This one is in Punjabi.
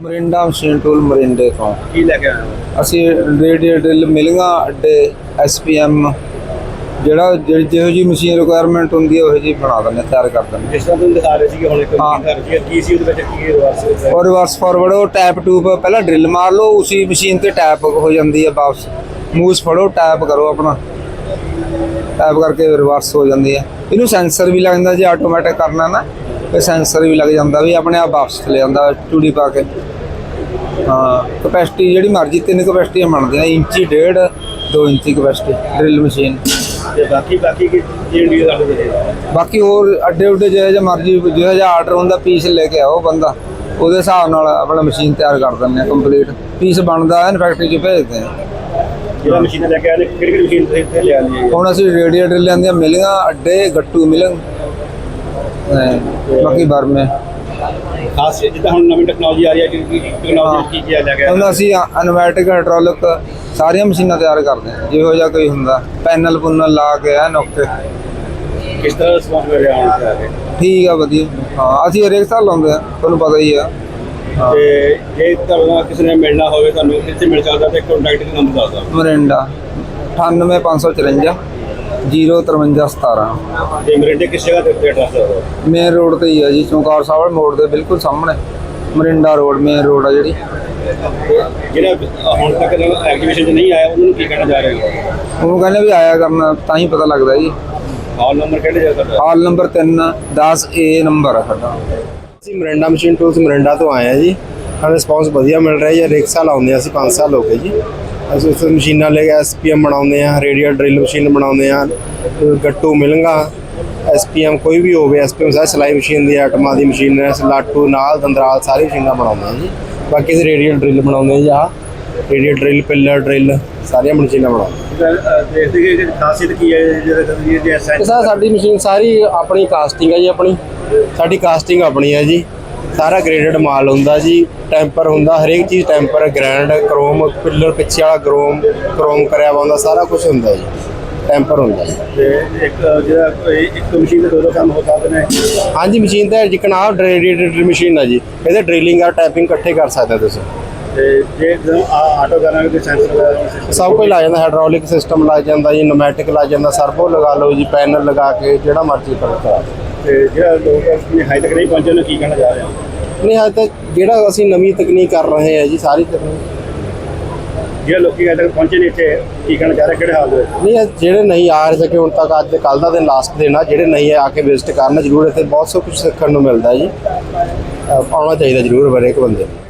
ਮਰਿੰਡਾ ਮਸ਼ੀਨ ਟੂਲ ਮਰਿੰਡੇ ਤੋਂ। ਕੀ ਲੈ ਕੇ ਆਏ ਹੋ? ਅਸੀਂ ਰੇਡੀਓ ਡਰਿਲ ਮਿਲੀਆਂ ਅੱਡੇ ਐਸਪੀਐਮ ਜਿਹੜਾ ਜਿਹੜੀ ਜਿਹੋ ਜੀ ਮਸ਼ੀਨ ਰਿਕੁਆਇਰਮੈਂਟ ਹੁੰਦੀ ਹੈ ਉਹ ਜੀ ਬਣਾ ਦਿੰਦੇ ਤਿਆਰ ਕਰ ਦਿੰਦੇ। ਜਿਸ ਤਰ੍ਹਾਂ ਤੁਸੀਂ ਦਿਖਾ ਰਹੇ ਸੀ ਕਿ ਹੁਣ ਇੱਕ ਹਾਂ। ਕਰ ਰਹੀ ਹੈ ਕੀ ਸੀ ਉਹਦੇ ਵਿੱਚ ਕੀ ਰਿਵਰਸ ਹਾਂ। ਔਰ ਰਿਵਰਸ ਫਾਰਵਰਡ ਉਹ ਟੈਪ ਟੂਬ ਪਹਿਲਾਂ ਡਰਿਲ ਮਾਰ ਲਓ ਉਸੇ ਮਸ਼ੀਨ ਤੇ ਟੈਪ ਹੋ ਜਾਂਦੀ ਹੈ ਵਾਪਸ। ਮੂਸ ਫੜੋ ਟੈਪ ਕਰੋ ਆਪਣਾ। ਟੈਪ ਕਰਕੇ ਰਿਵਰਸ ਹੋ ਜਾਂਦੀ ਹੈ ਇਹਨੂੰ ਸੈਂਸਰ ਵੀ ਲੱਗ ਜਾਂਦਾ ਜੇ ਆਟੋਮੈਟਿਕ ਕਰਨਾ ਨਾ ਤੇ ਸੈਂਸਰ ਵੀ ਲੱਗ ਜਾਂਦਾ ਵੀ ਆਪਣੇ ਆਪ ਵਾਪਸ ਚਲੇ ਜਾਂਦਾ ਟੂੜੀ ਪਾ ਕੇ। ਹਾਂ ਕਪੈਸਿਟੀ ਜਿਹੜੀ ਮਰਜ਼ੀ ਤਿੰਨ ਕਪੈਸਿਟੀਆਂ ਬਣਦੀਆਂ ਇੰਚੀ ਡੇਢ 2 ਇੰਚੀ ਕਪੈਸਿਟੀ ਡਰਿਲ ਮਸ਼ੀਨ ਤੇ ਬਾਕੀ ਬਾਕੀ ਕੀ ਕੀ ਇੰਡੀਆ ਦਾ ਦੇ ਬਾਕੀ ਹੋਰ ਅੱਡੇ ਉੱਡੇ ਜਿਹੋ ਜਿਹਾ ਮਰਜ਼ੀ ਜਿਹੋ ਜਿਹਾ ਆਰਡਰ ਹੁੰਦਾ ਪੀਸ ਲੈ ਕੇ ਆਓ ਬੰਦਾ। ਉਹਦੇ ਹਿਸਾਬ ਨਾਲ ਆਪਣਾ ਮਸ਼ੀਨ ਤਿਆਰ ਕਰ ਦਿੰਦੇ ਆ ਕੰਪਲੀਟ ਪੀਸ ਬਣਦਾ ਹੈ ਫੈਕਟਰੀ 'ਚ ਭੇਜਦੇ ਆ ਜਿਹੜਾ ਮਸ਼ੀਨ ਲੈ ਕੇ ਆਏ ਕਿਹੜੀ ਕਿਹੜੀ ਮਸ਼ੀਨ ਤੁਸੀਂ ਇੱਥੇ ਲਈ ਹੁਣ ਅਸੀਂ ਰੇਡੀਏਟਰ ਲੈਂਦੇ ਆ ਮਿਲੀਆਂ ਅੱਡੇ ਗੱਟੂ ਮਿਲਣ। ਬਾਕੀ ਬਰਮੇ ਖਾਸ ਜਿੱਦਾਂ ਹੁਣ ਨਵੀਂ ਟੈਕਨੋਲੋਜੀ ਆ ਰਹੀ ਹੈ ਕਿ ਟੈਕਨੋਲੋਜੀ ਕੀ ਕੀ ਕੇ ਆਏ ਹੁਣ ਅਸੀਂ ਅਨਮੈਟਿਕ ਹਾਈਡ੍ਰੋਲਿਕ ਸਾਰੀਆਂ ਮਸ਼ੀਨਾਂ ਤਿਆਰ ਕਰਦੇ ਆ ਜਿਹੋ ਜਿਹਾ ਕੋਈ ਹੁੰਦਾ। ਪੈਨਲ ਪੁਨਲ ਲਾ ਕੇ ਆ ਨੁਕਤੇ ਕਿਸ ਤਰ੍ਹਾਂ ਰਿਸਪੌਂਸ ਮਿਲ ਰਿਹਾ ਹੁਣ ਆ ਠੀਕ ਆ ਵਧੀਆ। ਹਾਂ ਅਸੀਂ ਹਰੇਕ ਸਾਲ ਲਾਉਂਦੇ ਆ ਤੁਹਾਨੂੰ ਪਤਾ ਹੀ ਆ। ਤੇ ਜੇ ਤੁਹਾਨੂੰ ਕਿਸੇ ਨੇ ਮਿਲਣਾ ਹੋਵੇ ਤੁਹਾਨੂੰ ਕਿੱਥੇ ਮਿਲ ਸਕਦਾ ਤੇ ਕੰਟੈਕਟ ਨੰਬਰ ਦੱਸ ਦਿਓ। ਮਰਿੰਡਾ 98554 05317 ਤੇ ਮਰਿੰਡੇ ਕਿਸ ਜਗ੍ਹਾ ਤੇ ਉੱਤੇ ਐਡਰੈਸ ਦੱਸੋ ਮੇਨ ਰੋਡ ਤੇ ਹੀ ਆ ਜੀ ਚੌਂਕਾਰ ਸਾਹਿਬ ਮੋੜ ਦੇ ਬਿਲਕੁਲ ਸਾਹਮਣੇ। ਮਰਿੰਡਾ ਰੋਡ ਮੇਨ ਰੋਡ ਆ ਜਿਹੜੀ। ਜਿਹੜਾ ਹੁਣ ਤੱਕ ਐਗਜੀਬਿਸ਼ਨ 'ਚ ਨਹੀਂ ਆਇਆ ਉਹਨਾਂ ਨੂੰ ਕੀ ਕਹਿਣਾ ਜਾ ਰਹੇ ਹੋ? ਉਹ ਕਹਿੰਦੇ ਵੀ ਆਇਆ ਕਰਨਾ ਤਾਂ ਹੀ ਪਤਾ ਲੱਗਦਾ ਜੀ। ਹਾਲ ਨੰਬਰ ਕਿਹੜੇ ਜਗ੍ਹਾ ਦਾ? ਹਾਲ ਨੰਬਰ 3 10 ਏ ਨੰਬਰ ਆ ਸਾਡਾ। ਅਸੀਂ ਮਰਿੰਡਾ ਮਸ਼ੀਨ ਟੂਲਸ ਮਰਿੰਡਾ ਤੋਂ ਆਏ ਆ ਜੀ। ਸਾਨੂੰ ਰਿਸਪੌਂਸ ਵਧੀਆ ਮਿਲ ਰਿਹਾ ਜੀ ਰਿਕਸ਼ਾ ਲਾਉਂਦੇ ਹਾਂ ਅਸੀਂ 5 ਸਾਲ ਹੋ ਗਏ ਜੀ। ਅਸੀਂ ਉਸ ਮਸ਼ੀਨਾਂ ਲੈ ਕੇ ਐਸਪੀਐਮ ਬਣਾਉਂਦੇ ਆ ਰੇਡੀਅਲ ਡਰਿਲ ਮਸ਼ੀਨ ਬਣਾਉਂਦੇ ਆ ਗੱਟੂ ਮਿਲਣਗਾ। ਐਸਪੀਐਮ ਕੋਈ ਵੀ ਹੋਵੇ ਐਸਪੀਐਮ ਸਾਰੀ ਸਿਲਾਈ ਮਸ਼ੀਨ ਦੀ ਆਟਮਾ ਦੀ ਮਸ਼ੀਨ ਹੈ ਲਾਟੂ ਨਾਲ ਦੰਦਰਾਲ ਸਾਰੀ ਮਸ਼ੀਨਾਂ ਬਣਾਉਂਦੇ ਆ ਜੀ। ਬਾਕੀ ਅਸੀਂ ਰੇਡੀਅਲ ਡਰਿਲ ਬਣਾਉਂਦੇ ਆ ਜੀ ਰੇਡੀਅਲ ਡਰਿਲ ਪਿੱਲਰ ਡਰਿਲ ਸਾਰੀਆਂ ਮਸ਼ੀਨਾਂ ਬਣਾਉਂਦੇ ਆ। ਦੇਖਦੇ ਕਿ ਖਾਸੀਅਤ ਕੀ ਹੈ ਜਿਹੜਾ ਸਾਡੀ ਮਸ਼ੀਨ ਸਾਰੀ ਆਪਣੀ ਕਾਸਟਿੰਗ ਹੈ ਜੀ ਆਪਣੀ। ਸਾਡੀ ਕਾਸਟਿੰਗ ਆਪਣੀ ਹੈ ਜੀ। ਸਾਰਾ ਗ੍ਰੇਡਡ ਮਾਲ ਹੁੰਦਾ ਜੀ ਟੈਂਪਰ ਹੁੰਦਾ ਹਰੇਕ ਚੀਜ਼ ਟੈਂਪਰ ਗ੍ਰੈਂਡ ਕ੍ਰੋਮ ਪਿੱਲਰ ਪਿੱਛੇ ਵਾਲਾ ਕ੍ਰੋਮ ਕ੍ਰੋਮ ਕਰਿਆ ਹੁੰਦਾ ਸਾਰਾ ਕੁਝ ਹੁੰਦਾ ਜੀ ਟੈਂਪਰ ਹੁੰਦਾ ਜੀ। ਤੇ ਇੱਕ ਜਿਹੜਾ ਇੱਕ ਮਸ਼ੀਨ ਦੇ ਦੋ ਦੋ ਕੰਮ ਹੋ ਸਕਦੇ ਨੇ। ਹਾਂਜੀ ਮਸ਼ੀਨ ਤਾਂ ਜਿਕਣ ਆ ਮਸ਼ੀਨ ਹੈ ਜੀ ਇਹਦੇ ਡ੍ਰਿਲਿੰਗ ਆ ਟੈਪਿੰਗ ਇਕੱਠੇ ਕਰ ਸਕਦੇ ਤੁਸੀਂ। ਤੇ ਜੇ ਆ ਆਟੋ ਕਰਾਂਗੇ ਤੇ ਸੈਂਸਰ ਸਭ ਕੁਝ ਲੱਗ ਜਾਂਦਾ ਹਾਈਡ੍ਰੋਲਿਕ ਸਿਸਟਮ ਲੱਗ ਜਾਂਦਾ ਜੀ ਨੋਮੈਟਿਕ ਲੱਗ ਜਾਂਦਾ ਸਰਵੋ ਲਗਾ ਲਓ ਜੀ ਪੈਨਲ ਲਗਾ ਕੇ ਜਿਹੜਾ ਮਰਜ਼ੀ ਕਰੋ ਕਰਾ। ਤੇ ਜਿਹੜਾ ਲੋਕ ਆਪਣੀ ਹਾਈ ਤੱਕ ਨਹੀਂ ਪਹੁੰਚੇ ਉਹਨੂੰ ਕੀ ਕਹਿਣਾ ਜਾ ਰਹੇ ਹੋ? ਨਹੀਂ ਹਜੇ ਤੱਕ ਜਿਹੜਾ ਅਸੀਂ ਨਵੀਂ ਤਕਨੀਕ ਕਰ ਰਹੇ ਹਾਂ ਜੀ ਸਾਰੀ ਤਕਨੀਕ। ਜਿਹੜੇ ਲੋਕੀ ਹਾਈ ਤੱਕ ਪਹੁੰਚੇ ਨਹੀਂ ਇੱਥੇ ਕੀ ਕਹਿਣਾ ਜਾ ਰਹੇ ਕਿਹੜੇ ਹਾਲ ਦੇ ਵਿੱਚ? ਨਹੀਂ ਜਿਹੜੇ ਨਹੀਂ ਆ ਰਹੇ ਸਕੇ ਹੁਣ ਤੱਕ ਅੱਜ ਕੱਲ ਦਾ ਦਿਨ ਲਾਸਟ ਦਿਨ ਆ ਜਿਹੜੇ ਨਹੀਂ ਆ ਕੇ ਵਿਜ਼ਿਟ ਕਰਨ ਜ਼ਰੂਰ ਇੱਥੇ ਬਹੁਤ ਸੋ ਕੁਝ ਸਿੱਖਣ ਨੂੰ ਮਿਲਦਾ ਜੀ। ਅਹ ਆਉਣਾ ਚਾਹੀਦਾ ਜ਼ਰੂਰ ਹਰੇਕ ਬੰਦੇ ਨੂੰ।